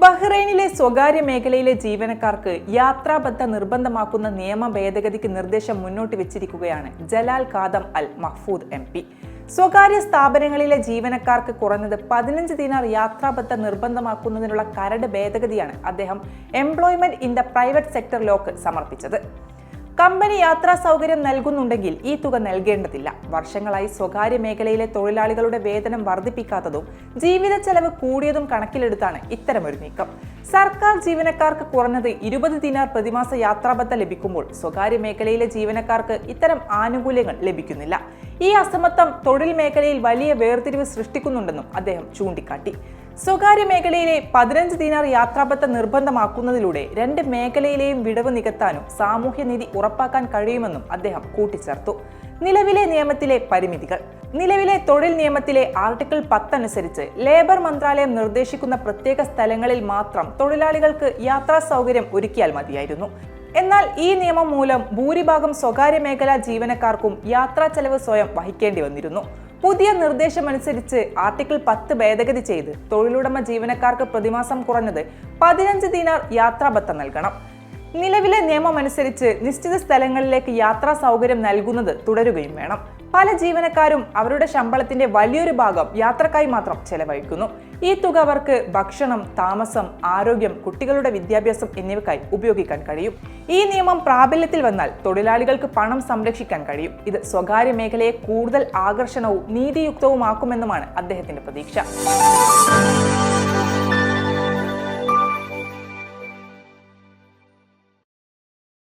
ബഹ്റൈനിലെ സ്വകാര്യ മേഖലയിലെ ജീവനക്കാർക്ക് യാത്രാബദ്ധ നിർബന്ധമാക്കുന്ന നിയമ ഭേദഗതിക്ക് നിർദ്ദേശം മുന്നോട്ട് വെച്ചിരിക്കുകയാണ് Jalal Kadhem Al Mahfoodh M P. സ്വകാര്യ സ്ഥാപനങ്ങളിലെ ജീവനക്കാർക്ക് കുറഞ്ഞത് പതിനഞ്ച് ദിനാർ യാത്രാബദ്ധ നിർബന്ധമാക്കുന്നതിനുള്ള കരട് ഭേദഗതിയാണ് അദ്ദേഹം employment in the private sector lock സമർപ്പിച്ചത്. കമ്പനി യാത്രാ സൗകര്യം നൽകുന്നുണ്ടെങ്കിൽ ഈ തുക നൽകേണ്ടതില്ല. വർഷങ്ങളായി സ്വകാര്യ മേഖലയിലെ തൊഴിലാളികളുടെ വേതനം വർദ്ധിപ്പിക്കാത്തതും ജീവിത ചെലവ് കൂടിയതും കണക്കിലെടുത്താണ് ഇത്തരമൊരു നീക്കം. സർക്കാർ ജീവനക്കാർക്ക് കുറഞ്ഞത് ഇരുപത് ദിനാർ പ്രതിമാസ യാത്രാബദ്ധ ലഭിക്കുമ്പോൾ സ്വകാര്യ മേഖലയിലെ ജീവനക്കാർക്ക് ഇത്തരം ആനുകൂല്യങ്ങൾ ലഭിക്കുന്നില്ല. ഈ അസമത്വം തൊഴിൽ മേഖലയിൽ വലിയ വേർതിരിവ് സൃഷ്ടിക്കുന്നുണ്ടെന്നും അദ്ദേഹം ചൂണ്ടിക്കാട്ടി. സ്വകാര്യ മേഖലയിലെ പതിനഞ്ച് ദിനാർ യാത്രാബത്ത നിർബന്ധമാക്കുന്നതിലൂടെ രണ്ട് മേഖലയിലെയും വിടവ് നികത്താനും സാമൂഹ്യനീതി ഉറപ്പാക്കാൻ കഴിയുമെന്നും അദ്ദേഹം കൂട്ടിച്ചേർത്തു. നിലവിലെ നിയമത്തിലെ പരിമിതികൾ. നിലവിലെ തൊഴിൽ നിയമത്തിലെ ആർട്ടിക്കിൾ പത്ത് അനുസരിച്ച് ലേബർ മന്ത്രാലയം നിർദ്ദേശിക്കുന്ന പ്രത്യേക സ്ഥലങ്ങളിൽ മാത്രം തൊഴിലാളികൾക്ക് യാത്രാ സൗകര്യം ഒരുക്കിയാൽ മതിയായിരുന്നു. എന്നാൽ ഈ നിയമം മൂലം ഭൂരിഭാഗം സ്വകാര്യ മേഖലാ ജീവനക്കാർക്കും യാത്രാ ചെലവ് സ്വയം വഹിക്കേണ്ടി വന്നിരുന്നു. പുതിയ നിർദ്ദേശമനുസരിച്ച് ആർട്ടിക്കിൾ പത്ത് ഭേദഗതി ചെയ്ത് തൊഴിലുടമ ജീവനക്കാർക്ക് പ്രതിമാസം കുറഞ്ഞത് പതിനഞ്ച് ദിനാർ യാത്രാബത്ത നൽകണം. നിലവിലെ നിയമമനുസരിച്ച് നിശ്ചിത സ്ഥലങ്ങളിലേക്ക് യാത്രാ സൗകര്യം നൽകുന്നത് തുടരുകയും വേണം. പല ജീവനക്കാരും അവരുടെ ശമ്പളത്തിന്റെ വലിയൊരു ഭാഗം യാത്രക്കായി മാത്രം ചെലവഴിക്കുന്നു. ഈ തുക അവർക്ക് ഭക്ഷണം താമസം ആരോഗ്യം കുട്ടികളുടെ വിദ്യാഭ്യാസം എന്നിവയ്ക്കായി ഉപയോഗിക്കാൻ കഴിയും. ഈ നിയമം പ്രാബല്യത്തിൽ വന്നാൽ തൊഴിലാളികൾക്ക് പണം സംരക്ഷിക്കാൻ കഴിയും. ഇത് സ്വകാര്യ മേഖലയെ കൂടുതൽ ആകർഷണവും നീതിയുക്തവുമാക്കുമെന്നുമാണ് അദ്ദേഹത്തിന്റെ പ്രതീക്ഷ.